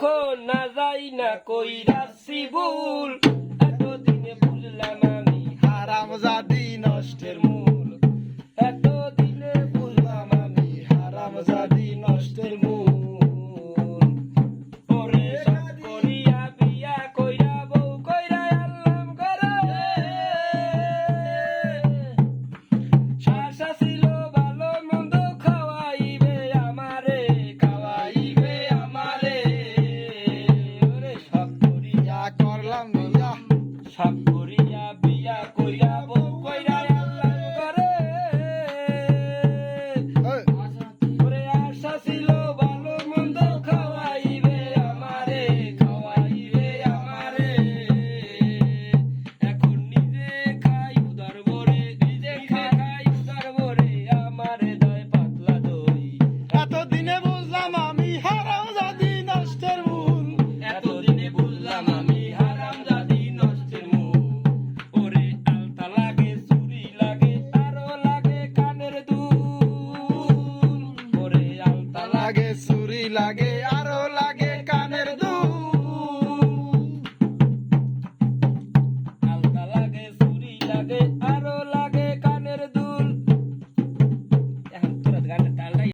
যখন না যাই না কইরাছি ভুল এতদিনে বুঝলাম করলাম লাগে আরও লাগে কানের দুল। আলতা লাগে ছুরি লাগে আরও লাগে